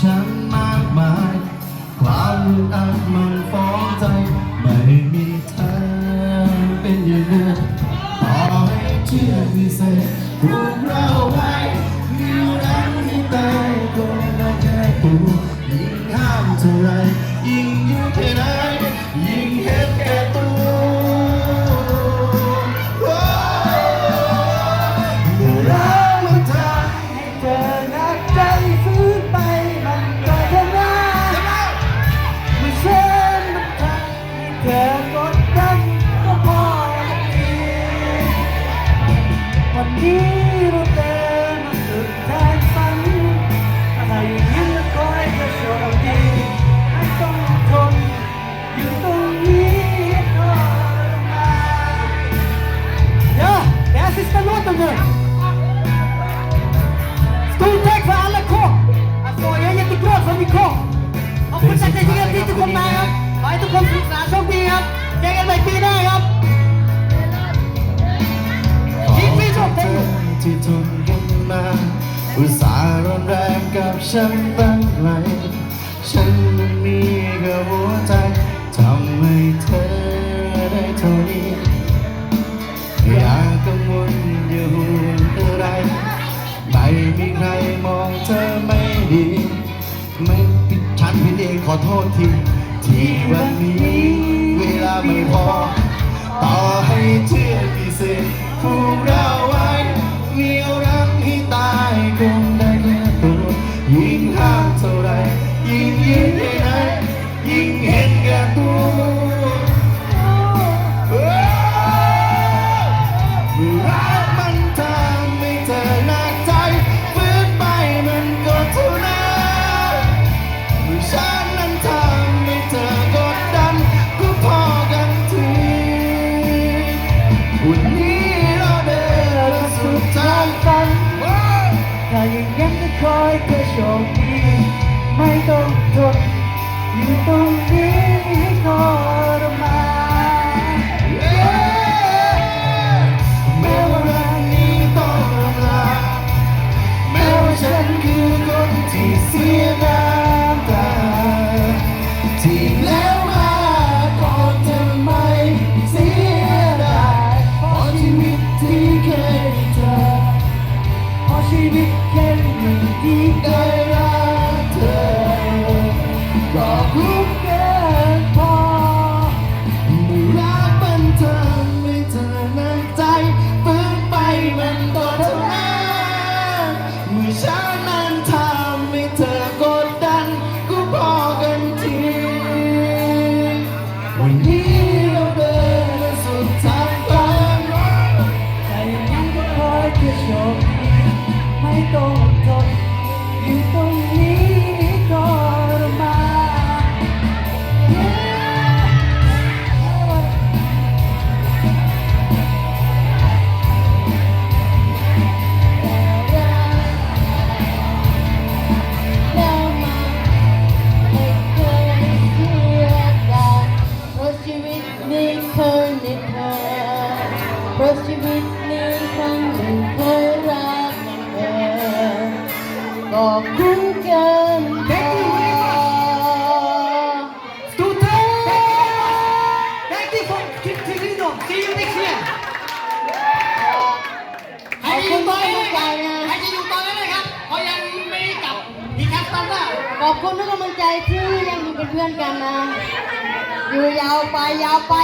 ฉันมากมายความอึดอัดมันฟ้องใจ ไม่มีเธอเป็นอย่างนั้นต่อให้เชื่อวิเศษพวกเราไว้มีรักที่ตายก็ได้แค่ปูยิ่งห้ามเท่าไรยิ่งยู่แค่ไหน sista låten. Stort tack för alla kom. Alltså, jag är jätteglad för att ni kom. Hoppas att ni tycker att ni kom med. ขอให้ทุกคนสนุกสนานโชคดีครับเจอกันใหม่ปีหน้าครับขอบคุณเธอที่ทนกันมาอุตส่าห์ร้อนแรงกับฉันตั้งไกล ไม่มีใครมองเธอไม่ดี ไม่ผิดฉันผิดเองขอโทษที ที่วันนี้เวลาไม่พอ ต่อให้เชื่อพิเศษผูกเรา ถ้าอย่างนั้นก็คอยแค่โชคดี ไม่ต้องทนอยู่ตรงนี้ให้ทรมานแม้ว่ารักนี้ต้องลาแม้ว่าฉันคือคนที่เสียน้ำตาที่แล้วมาก่อนทำไมเสียดายเพราะชีวิตที่เคยเธอเพราะชีวิต เเคยมีเธอเพราะชีวิตนี้ครั้งหนึ่งเคยรักเธอก็คุ้มเกินพอ Stort tack! Thank you for till till idag. See you next year. ใครจะอยู่ต่อได้เลยครับใครจะอยู่ต่อได้เลยครับเพราะยังไม่ได้กลับมีแคสตันนะขอบคุณทุกกำลังใจที่ยังอยู่เป็นเพื่อนกันนะ อยู่ยาวไปยาวไป